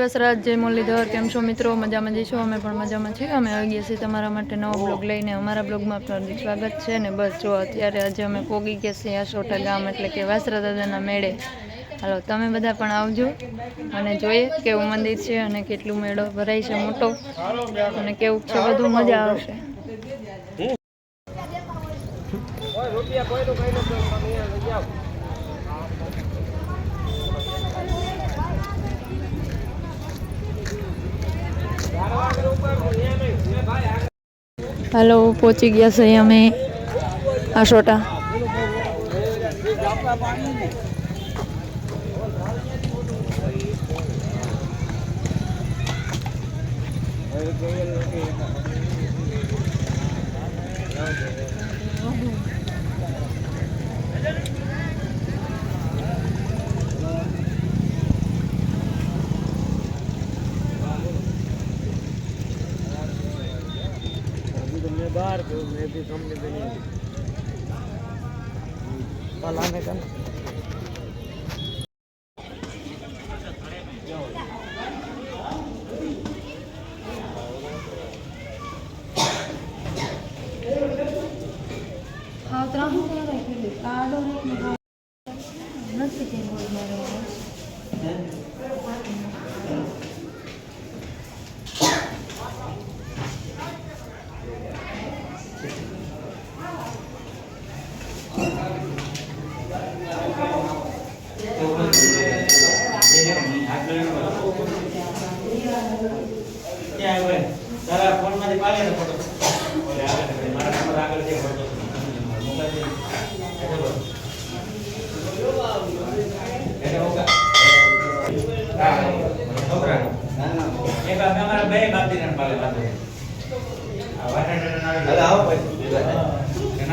વસરાજ જય મુરલીધર કેમ છો મિત્રો, મજામાં જઈશું અમે પણ મજામાં છીએ. અમે આવી ગયા છીએ તમારા માટે નવો બ્લોગ લઈને. અમારા બ્લોગમાં આપનું સ્વાગત છે ને બસ જો અત્યારે આજે અમે પોગી ગયા છીએ આશોટા ગામ એટલે કે વાસરા દાદાના મેળે. હાલો, તમે બધા પણ આવજો અને જોઈએ કેવું મંદિર છે અને કેટલું મેળો ભરાય છે મોટો અને કેવું છે બધું મજા આવશે. હાલો પહોંચી ગયા છે અમે આશોટા अभी बाहर पे हूँ मैं भी सामने पे नहीं हूँ। कल आने का ना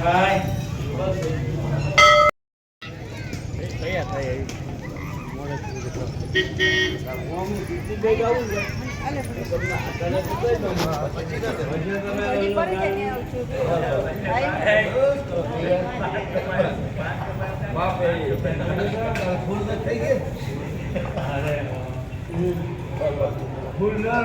તમે બાપ એ ફૂલ ના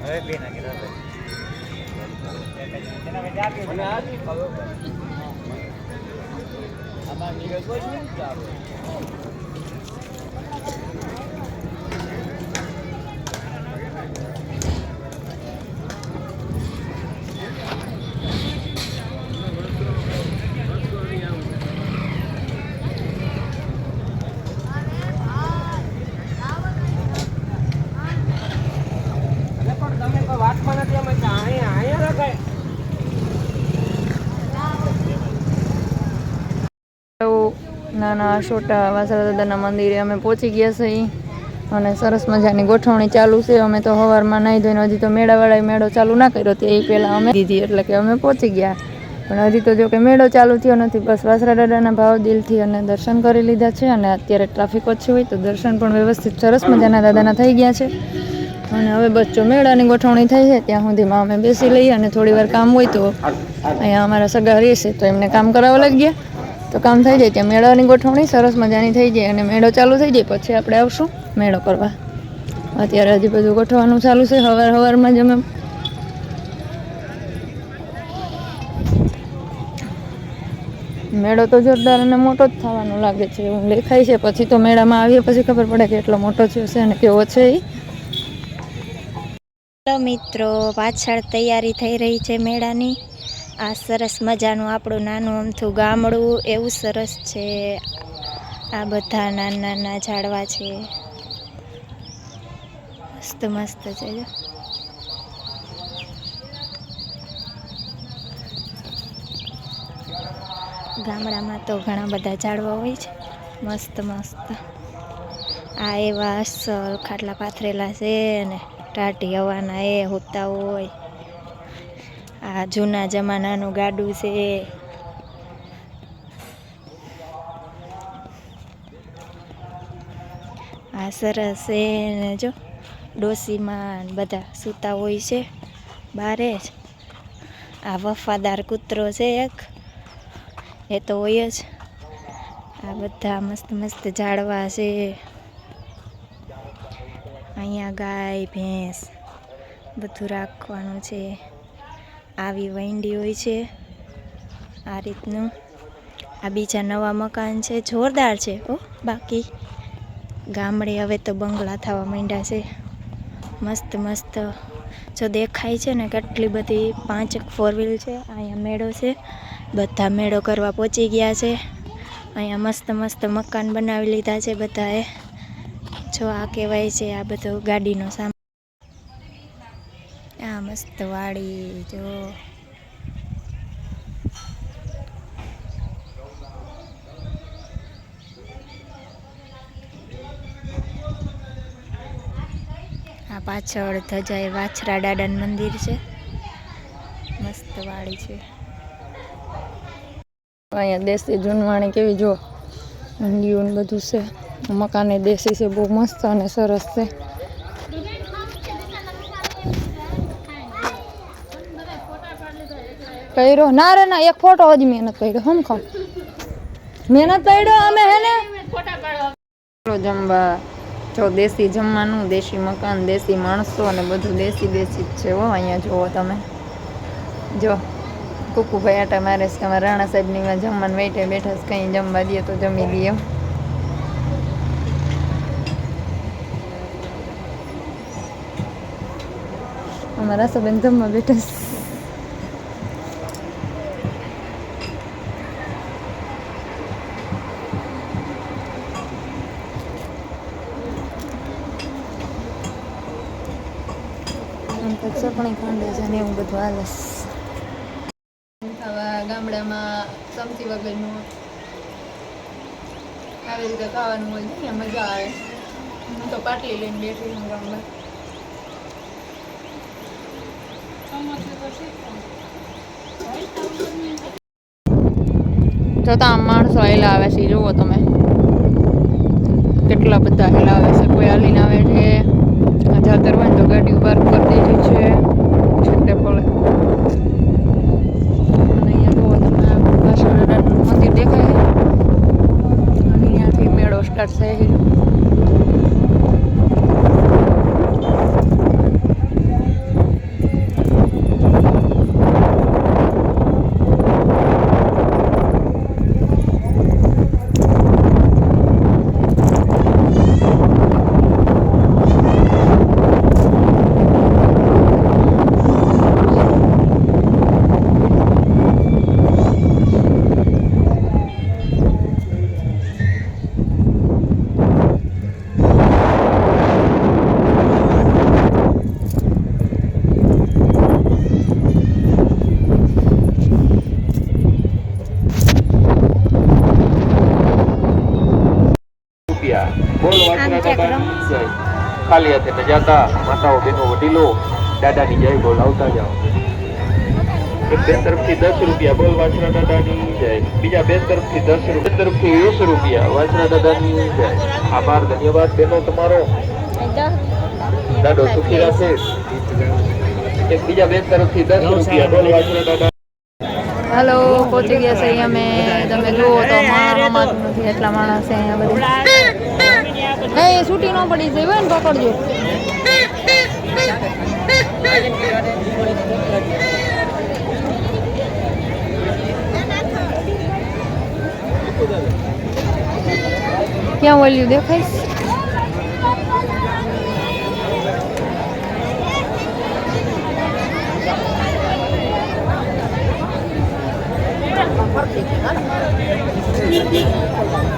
હવે બે નાખી દો. Yeah, man, you guys like me? Yeah, નાના છોટા વાસરા દાદાના મંદિરે અમે પહોંચી ગયા છીએ. અને સરસ મજાની ગોઠવણી ચાલુ છે. અમે તો સવારમાં નાહી ધોઈને હજી તો મેળાવાળાએ મેળો ચાલુ ના કર્યો તે એ પહેલાં અમે દીધી એટલે કે અમે પહોંચી ગયા. પણ હજી તો જો કે મેળો ચાલુ થયો નથી. બસ વાસરા દાદાના ભાવ દિલથી અને દર્શન કરી લીધા છે. અને અત્યારે ટ્રાફિક ઓછી હોય તો દર્શન પણ વ્યવસ્થિત સરસ મજાના દાદાના થઈ ગયા છે. અને હવે બસ જો મેળાની ગોઠવણી થઈ છે, ત્યાં સુધીમાં અમે બેસી લઈએ અને થોડી વાર કામ હોય તો અહીંયા અમારા સગા રહેશે, તો એમને કામ કરાવવા લાગ્યા. તો કામ થઈ જાય ત્યાં મેળાની ગોઠવણી, સરસ મજાની થઈ જાય અને મેળો ચાલુ થઈ જાય, પછી આપણે આવશું મેળો કરવા. અત્યારે હજી બધું ગોઠવવાનું ચાલુ છે, હવાર સવારમાં જ અમે મેળો તો જોરદાર અને મોટો જ થવાનો લાગે છે, એવું લેખાય છે. પછી તો મેળામાં આવીએ, પછી ખબર પડે કે એટલો મોટો છે અને કેવો છે એ મિત્રો, પાછળ તૈયારી થઈ રહી છે મેળાની. આ સરસ મજાનું આપણું નાનું અમથું ગામડું, એવું સરસ છે. આ બધા નાના નાના ઝાડવા છે. મસ્ત મસ્ત છે ગામડામાં તો ઘણા બધા ઝાડવા હોય છે. મસ્ત મસ્ત. આ એવા અસલ ખાટલા પાથરેલા છે ને ટાટી હવાના એ હોતા હોય. આ જૂના જમાનાનું ગાડું છે. આ સરસ છે ને જો, ડોસીમાં બધા સૂતા હોય છે, બારે જ. આ વફાદાર કૂતરો છે એક. એ તો હોય જ. આ બધા મસ્ત મસ્ત ઝાડવા છે. અહીંયા ગાય, ભેંસ બધું રાખવાનું છે. આવી વૈંડી હોય છે. આ રીતનું આ બીજા નવા મકાન છે. જોરદાર છે ઓ બાકી ગામડે હવે તો બંગલા થવા માંડ્યા છે. મસ્ત મસ્ત જો દેખાય છે ને કેટલી બધી પાંચેક ફોર વ્હીલ છે. અહીંયા મેળો છે. બધા મેળો કરવા પહોંચી ગયા છે. અહીંયા મસ્ત મસ્ત મકાન બનાવી લીધા છે બધાએ. જો આ કહેવાય છે આ બધો ગાડીનો સામાન. મસ્ત વાડી, જો. આ પાછળ ધજાએ વાછરા દાદાનું મંદિર છે. મસ્ત વાડી છે. અહીંયા દેશી જૂનવાણી કેવી, જો. ઊંડિયું બધું છે. મકાને દેશી છે, બહુ મસ્ત અને સરસ છે. કર્યો? ના રે, ના, એક ફોટો હજી મહેનત કર્યો હમ ખાવ મહેનત કર્યો અમે, હે ને? જમવા, જો દેશી જમવાનું, દેશી મકાન, દેશી માણસો અને બધું દેશી દેશી જ છે હો, અહીંયા જુઓ તમે. જો, કુકુભાઈ આટા મારે છે, અમારા રાણા સાહેબની જમવાનું વેઠે બેઠા છે, કંઈ જમવા દે તો જમી લઈએ. અમારા સબેન જમવા બેઠા ચટણી ખાંડે છે ને એવું બધું હાલે છે ગામડામાં ચમચી વગરનું આવી રીતે ખાવાનું હોય ને મજા આવે હું તો પાટલી લઈને બેઠી છું ગામમાં જોતા આમ માણસો હેલા આવે છે, જુઓ તમે. કેટલા બધા હેલા આવે છે, કોઈ હાલીને આવે છે. જાતર હોય તો ગાડી પાર્ક કરી દીધી છે છેલ્લે પડે અને અહીંયા જુઓ તમે આ વાસણાનું મંદિર દેખાય છે અને અહીંયાથી મેળો સ્ટાર્ટ થાય છે રૂપિયા બોલ વાંચના આમ ચક્રમ. દાદાની જય ખાલી હાથે ન જાતા. માતાઓ બહેનો વડીલો દાદાની જય બોલ આવતા જાઓ. એક બેન તરફથી દસ રૂપિયા બોલ વાંચના દાદાની જય. બીજા બે તરફથી દસ રૂપિયા તરફથી વીસ રૂપિયા વાંચના દાદાની જય. આભાર ધન્યવાદ બહેનો તમારો. દાદો સુખી રાખે. એક બીજા બેન તરફથી દસ રૂપિયા બોલ વાંચના દાદા. હાલો પહોંચી ગયા છે અહીંયા અમે. તમે જુઓ તો માણસ નથી એટલા માણસ છે અહીંયા બધા. એ છૂટી ન પડી જાય હોય ને પકડજો. ક્યાં ઓલ્યું દેખાઈશ Thank પ્રસાદી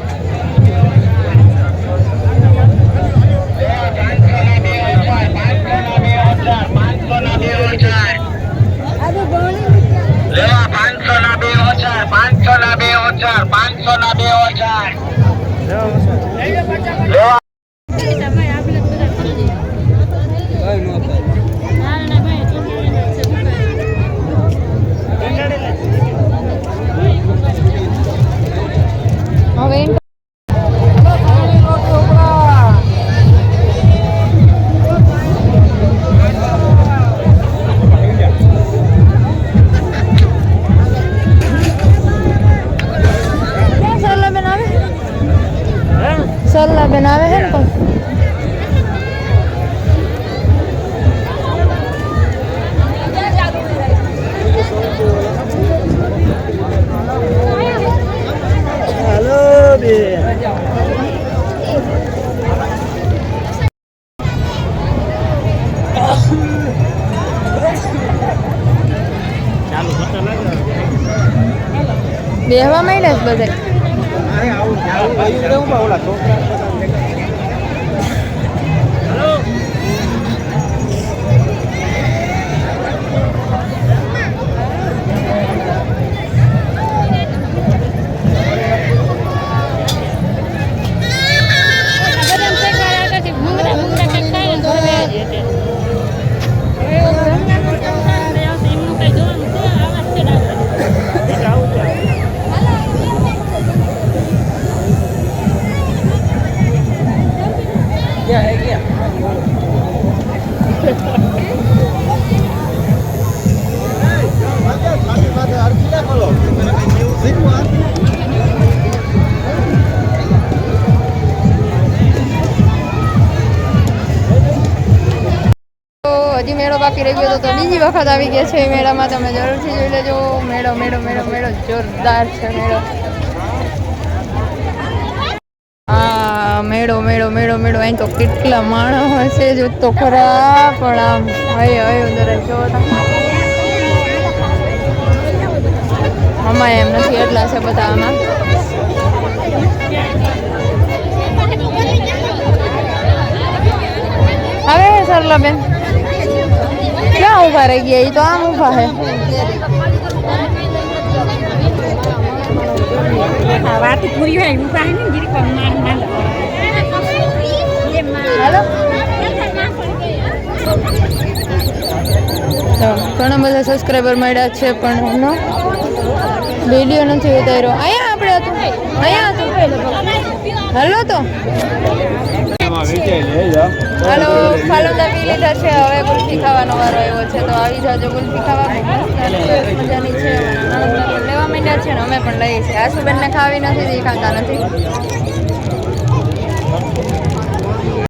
પાંચસો ના બે ઓછા પાંચસો ના બે ઓછા પાંચસો ના બે ઓછા સરલાબેન આવે છે ને બેહવા માંડ્યા છે બધે? હજી મેળો બાકી રહી ગયો તો બીજી વખત આવી ગયા છે એ મેળામાં. તમે જરૂરથી જોઈ લેજો. મેળો મેળો મેળો મેળો. જોરદાર છે મેળો. આ મેળો મેળો મેળો મેળો. અહીં તો કેટલા માણસ હશે જો તો ખરા પણ આમ, હય હય અંદર જો અમાય એમ નથી એટલા છે બધા આમાં. હવે સરલાબેન? ક્યાં ઊભા રહી ગયા? એ તો આમ ઊભા હે. વાત પૂરી હોય એવું કાંઈ નહીં ગીરી પણ ઘણા બધા સબસ્ક્રાઈબર મળ્યા છે પણ એનો વીડિયો નથી ઉતાર્યો. અહીંયા આપણે હતું. અહીંયા હતું. હેલો તો. હાલો ફાલુદા પી લીધા છે હવે ગુલ્ફી ખાવાનો વારો આવ્યો છે. તો આવી જાજો ગુલ્ફી ખાવા. મજાની છે. લેવા માંડ્યા છે ને અમે પણ લઈએ છીએ. આશુબેનને ખાવી નથી, દેખાતા ખાતા નથી.